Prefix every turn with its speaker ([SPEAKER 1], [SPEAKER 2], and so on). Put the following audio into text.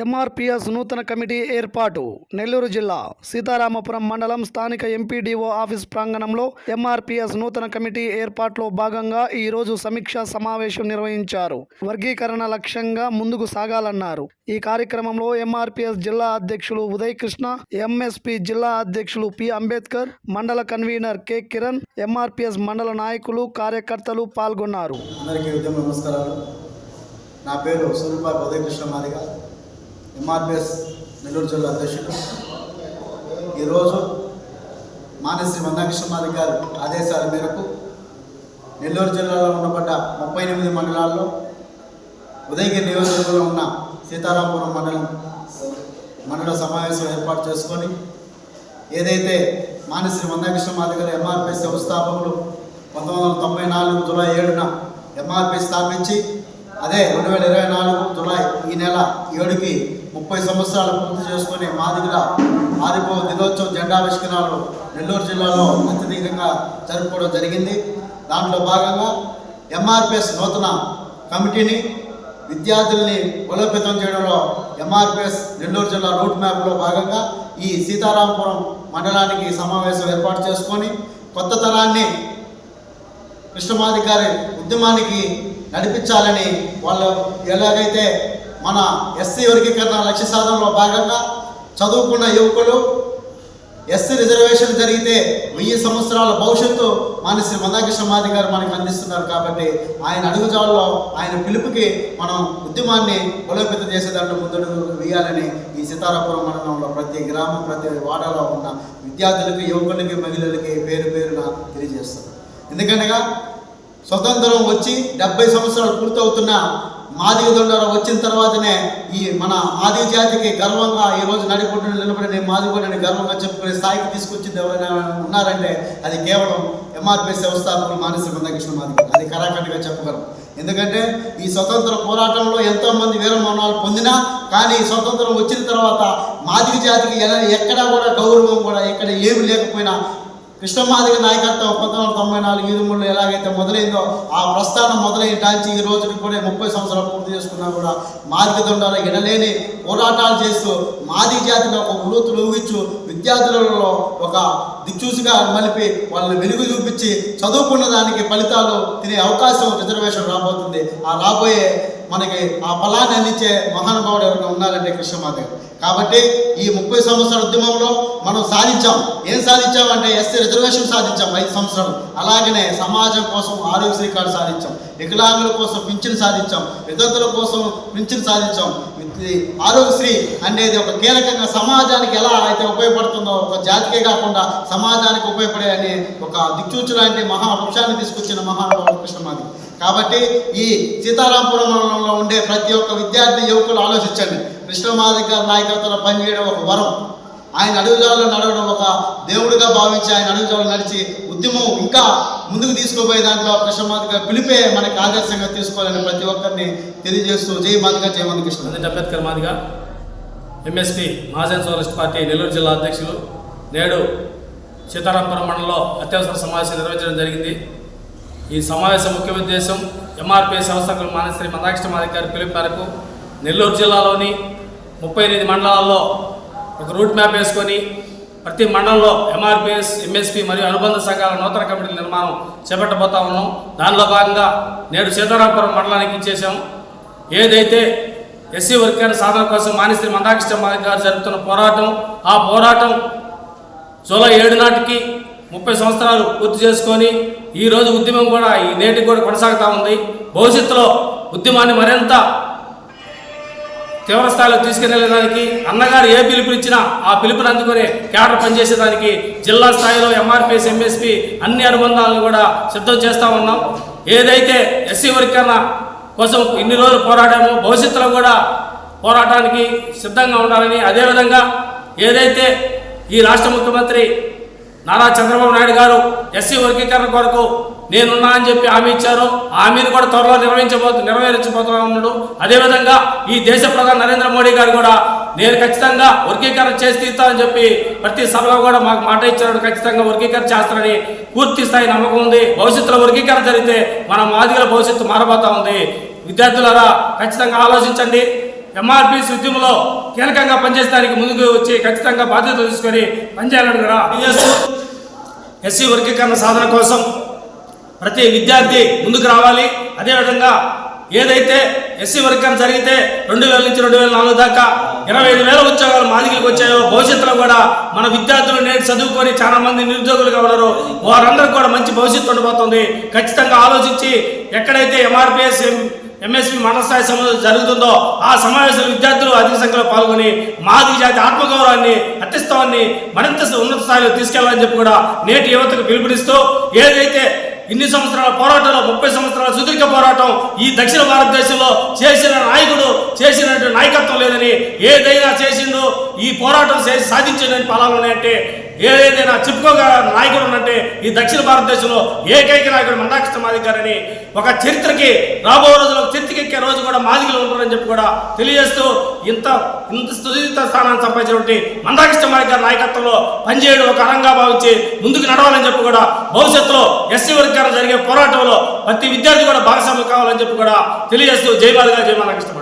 [SPEAKER 1] ఎంఆర్పిఎస్ నూతన కమిటీ ఏర్పాటు. నెల్లూరు జిల్లా సీతారామపురం మండలం స్థానిక ఎంపీడీఓ ఆఫీస్ ప్రాంగణంలో ఎంఆర్పిఎస్ నూతన కమిటీ ఏర్పాటులో భాగంగా ఈ రోజు సమీక్షా సమావేశం నిర్వహించారు. వర్గీకరణ లక్ష్యంగా ముందుకు సాగాలన్నారు. ఈ కార్యక్రమంలో ఎంఆర్పిఎస్ జిల్లా అధ్యక్షులు ఉదయ్ కృష్ణ ఎంఎస్పి జిల్లా అధ్యక్షులు పి అంబేద్కర్ మండల కన్వీనర్ కె కిరణ్ ఎంఆర్పిఎస్ మండల నాయకులు కార్యకర్తలు పాల్గొన్నారు.
[SPEAKER 2] నా పేరు సూర్యపాటి ఉదయకృష్ణ మాదిగా. ఎంఆర్పిఎస్ నెల్లూరు జిల్లా అధ్యక్షుడు ఈరోజు మానశ్రీ మందాకృష్ణ గారి ఆదేశాల మేరకు నెల్లూరు జిల్లాలో ఉండబడ్డ ముప్పై ఎనిమిది మండలాల్లో ఉదయగిరి నియోజకవర్గంలో ఉన్న సీతారాంపురం మండలం మండల సమావేశం ఏర్పాటు చేసుకొని ఏదైతే మానశ్రీ మందాకృష్ణ గారు ఎంఆర్పిఎస్ వ్యవస్థాపకులు పంతొమ్మిది వందల తొంభై నాలుగు జులై ఏడున ఎంఆర్పి స్థాపించి అదే రెండు వేల ఇరవై నాలుగు జులై ఈ నెల ఏడుకి ముప్పై సంవత్సరాలు పూర్తి చేసుకుని దగ్గర ఆదిపో దినోత్సవం జెండావిష్కరణలు నెల్లూరు జిల్లాలో అత్యధికంగా జరుపుకోవడం జరిగింది. దాంట్లో భాగంగా ఎంఆర్పిఎస్ నూతన కమిటీని విద్యార్థుల్ని బలోపేతం చేయడంలో ఎంఆర్పిఎస్ నెల్లూరు జిల్లా రూట్ మ్యాప్లో భాగంగా ఈ సీతారామపురం మండలానికి సమావేశం ఏర్పాటు చేసుకొని కొత్త తరాన్ని కృష్ణమాధికారి ఉద్యమానికి నడిపించాలని వాళ్ళు ఎలాగైతే మన ఎస్సీ వర్గీకరణ లక్ష్య సాధనలో భాగంగా చదువుకున్న యువకులు ఎస్సీ రిజర్వేషన్ జరిగితే వెయ్యి సంవత్సరాల భవిష్యత్తు మానసి మందాకృష్ణ మాది గారు మనకి అందిస్తున్నారు కాబట్టి ఆయన అడుగుజాల్లో ఆయన పిలుపుకి మనం ఉద్యమాన్ని బలోపేతం చేసేదాంట్లో ముందడుగు వేయాలని ఈ సీతారాపురం మండలంలో ప్రతి గ్రామం ప్రతి వాడలో ఉన్న విద్యార్థులకి యువకులకి మహిళలకి పేరు పేరున తెలియజేస్తారు ఎందుకనగా స్వతంత్రం వచ్చి డెబ్బై సంవత్సరాలు పూర్తవుతున్న మాదిగ దొండర వచ్చిన తర్వాతనే ఈ మన మాదిగ జాతికి గర్వంగా ఈ రోజు నడిపొట్టుని నిలబడి నేను మాదిగోడని గర్వంగా చెప్పుకునే స్థాయికి తీసుకొచ్చింది ఎవరైనా ఉన్నారంటే అది కేవలం ఎంఆర్పిఎస్ వ్యవస్థాపకులు మానసి బృందకృష్ణ మాదిగ. అది కరాఖండిగా చెప్పగలం. ఎందుకంటే ఈ స్వతంత్ర పోరాటంలో ఎంతో మంది వీరమరణాలు పొందినా కానీ ఈ స్వతంత్రం వచ్చిన తర్వాత మాదిగ జాతికి ఎలా- ఎక్కడా కూడా గౌరవం కూడా ఎక్కడ ఏమి లేకపోయినా కృష్ణమాదిక నాయకత్వం పంతొమ్మిది వందల తొంభై నాలుగు ఐదు మూడులో ఎలాగైతే మొదలైందో ఆ ప్రస్థానం మొదలైన టాంచి ఈ రోజుకి కూడా ముప్పై సంవత్సరాలు పూర్తి చేసుకున్నా కూడా మార్గదొండాల ఎడలేని పోరాటాలు చేస్తూ మాది జాతిని ఒక ఉలుతులు ఊహించు విద్యార్థులలో ఒక దిక్చూసిగా మలిపి వాళ్ళని వెలుగు చూపించి చదువుకున్న దానికి ఫలితాలు తినే అవకాశం రిజర్వేషన్ రాబోతుంది. ఆ రాబోయే మనకి ఆ ఫలాన్ని అందించే మహానుభావుడు ఎవరైనా ఉన్నారంటే కృష్ణమాదేవి. కాబట్టి ఈ ముప్పై సంవత్సరాల ఉద్యమంలో మనం సాధించాం. ఏం సాధించామంటే ఎస్సీ రిజర్వేషన్ సాధించాం ఐదు సంవత్సరాలు. అలాగనే సమాజం కోసం ఆరోగ్యశ్రీ కార్డు సాధించాం. వికలాంగుల కోసం పింఛన్ సాధించాం. వితంతుల కోసం పింఛన్ సాధించాం. ఆరోగ్యశ్రీ అనేది ఒక కీలకంగా సమాజానికి ఎలా అయితే ఉపయోగపడుతుందో ఒక జాతికే కాకుండా సమాజానికి ఉపయోగపడే అనే ఒక దిక్చూచు లాంటి మహా వృక్షాన్ని తీసుకొచ్చిన మహానుభావుడు కృష్ణమాది కాబట్టి ఈ సీతారాంపురం మండలంలో ఉండే ప్రతి ఒక్క విద్యార్థి యువకులు ఆలోచించండి. కృష్ణమాది గారి నాయకత్వంలో పనిచేయడం ఒక వరం. ఆయన అడుగుజాలలో నడవడం ఒక దేవుడిగా భావించి ఆయన అడుగుజాలు నడిచి ఉద్యమం ఇంకా ముందుకు తీసుకుపోయే దాంట్లో కృష్ణమాది గారి పిలిపే మనకి ఆదర్శంగా తీసుకోవాలని ప్రతి ఒక్కరిని తెలియజేస్తూ జై మాదిగా జై Manda Krishna.
[SPEAKER 3] Ambedkar Madiga MSP Mahajan socialist party Nellore జిల్లా అధ్యక్షులు నేడు సీతారాంపురం మండలంలో అత్యవసర సమావేశం నిర్వహించడం జరిగింది. ఈ సమావేశం ముఖ్య ఉద్దేశం ఎంఆర్పీ సంస్థకులు మానశ్రీ మందాకృష్ణ మాధికారి గారి పిలుపు మేరకు నెల్లూరు జిల్లాలోని ముప్పై ఎనిమిది మండలాల్లో ఒక రూట్ మ్యాప్ వేసుకొని ప్రతి మండలంలో ఎంఆర్పిఎస్ ఎంఎస్పి మరియు అనుబంధ సంఘాల నూతన కమిటీల నిర్మాణం చేపట్టబోతా ఉన్నాం. దానిలో భాగంగా నేడు సీతారాంపురం మండలానికి ఇచ్చేసాం ఏదైతే ఎస్సీ వర్గాన్ని సాధన కోసం మానిశ్రీ మందాకృష్ణ మాదిక్ గారు జరుపుతున్న పోరాటం ఆ పోరాటం జూలై ఏడు నాటికి ముప్పై సంవత్సరాలు పూర్తి చేసుకొని ఈ రోజు ఉద్యమం కూడా ఈ నేటికి కూడా కొనసాగుతూ ఉంది. భవిష్యత్తులో ఉద్యమాన్ని మరింత తీవ్ర స్థాయిలో తీసుకెళ్ళేదానికి అన్నగారు ఏ పిలుపునిచ్చినా ఆ పిలుపుని అందుకునే కేటర్ పనిచేసేదానికి జిల్లా స్థాయిలో ఎంఆర్పిఎస్ ఎంఎస్పి అన్ని అనుబంధాలను కూడా సిద్ధం చేస్తూ ఉన్నాం. ఏదైతే ఎస్సీ వర్గీకరణ కోసం ఇన్ని రోజులు పోరాడామో భవిష్యత్తులో కూడా పోరాటానికి సిద్ధంగా ఉండాలని అదేవిధంగా ఏదైతే ఈ రాష్ట్ర ముఖ్యమంత్రి నారా చంద్రబాబు నాయుడు గారు ఎస్సీ వర్గీకరణ కొరకు నేనున్నా అని చెప్పి హామీ ఇచ్చారు. ఆ హామీని కూడా త్వరలో నిర్వహించబోతు నెరవేర్చబోతూ ఉన్నాడు అదేవిధంగా ఈ దేశ ప్రధాని నరేంద్ర మోడీ గారు కూడా నేను ఖచ్చితంగా వర్గీకరణ చేసి తీస్తానని చెప్పి ప్రతి సభలో కూడా మాకు మాట ఇచ్చారు. ఖచ్చితంగా వర్గీకరణ చేస్తారని పూర్తి స్థాయి నమ్మకం ఉంది. భవిష్యత్తులో వర్గీకరణ జరిగితే మన మాదిగల భవిష్యత్తు మారబోతా ఉంది. విద్యార్థులారా ఖచ్చితంగా ఆలోచించండి. ఎంఆర్పిసి ఉద్యమంలో కీలకంగా పనిచేయడానికి ముందుకు వచ్చి ఖచ్చితంగా బాధ్యత తీసుకొని పనిచేయాలని కూడా ఎస్సీ వర్గీకరణ సాధన కోసం ప్రతి విద్యార్థి ముందుకు రావాలి. అదేవిధంగా ఏదైతే ఎస్సీ వర్గీకరణ జరిగితే రెండు వేల నుంచి రెండు వేల నాలుగు దాకా ఇరవై ఐదు వేల ఉద్యోగాలు మాదిగలకు వచ్చాయో భవిష్యత్తులో కూడా మన విద్యార్థులు నేడు చదువుకొని చాలా మంది నిరుద్యోగులుగా ఉన్నారు. వారందరికీ కూడా మంచి భవిష్యత్తు ఉండబోతుంది. ఖచ్చితంగా ఆలోచించి ఎక్కడైతే ఎంఆర్పిఎస్ ఎంఎస్పి మనస్థాయి సమావేశం జరుగుతుందో ఆ సమావేశంలో విద్యార్థులు అధిక సంఖ్యలో పాల్గొని మాది జాతి ఆత్మగౌరవాన్ని అత్యస్తవాన్ని మరింత ఉన్నత స్థాయిలో తీసుకెళ్ళాలని చెప్పి కూడా నేటి యువతకు పిలుపునిస్తూ ఏదైతే ఇన్ని సంవత్సరాల పోరాటంలో ముప్పై సంవత్సరాల సుదీర్ఘ పోరాటం ఈ దక్షిణ భారతదేశంలో చేసిన నాయకుడు చేసినటువంటి నాయకత్వం లేదని ఏదైనా చేసిందో ఈ పోరాటం చేసి సాధించిందని ఫలాలు ఉన్నాయంటే ఏదైనా చెప్పుకోగల నాయకుడు ఈ దక్షిణ భారతదేశంలో ఏకైక నాయకుడు మందాకృష్ణ మాదిగ అని ఒక చరిత్రకి రాబో రోజుల్లో చరిత్రకెక్కే రోజు కూడా మాదిగలు ఉంటారని చెప్పి కూడా తెలియజేస్తూ ఇంత ఇంత సుదీర్ఘ స్థానాన్ని సంపాదించినటువంటి మందాకృష్ణ మాదిగ నాయకత్వంలో పనిచేయడం ఒక అరంగా భావించి ముందుకు నడవాలని చెప్పి కూడా భవిష్యత్తులో ఎస్సీ వర్గాలు జరిగే పోరాటంలో ప్రతి విద్యార్థి కూడా భాగస్వామి కావాలని చెప్పి కూడా తెలియజేస్తూ జై మాదిగా జై మందాకృష్ణ